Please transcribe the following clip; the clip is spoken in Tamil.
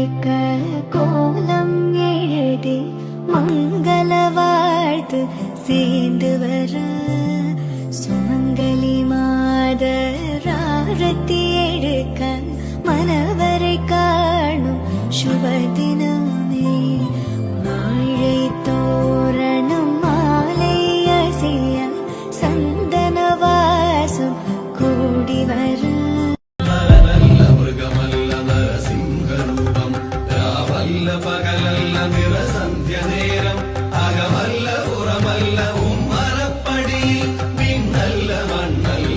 விழிக்க கோலம் எழுதி மங்கள வாழ்த்து சேர்ந்து வர. சுமங்கலி மாதர் ஆரத்தி எடுக்க மனவரை காணும் சுப தினமே. வாழை தோரணம் மாலை அசைய சந்தன வாசம் கூடி வரும் കലർന്ന ദിവസം നേരം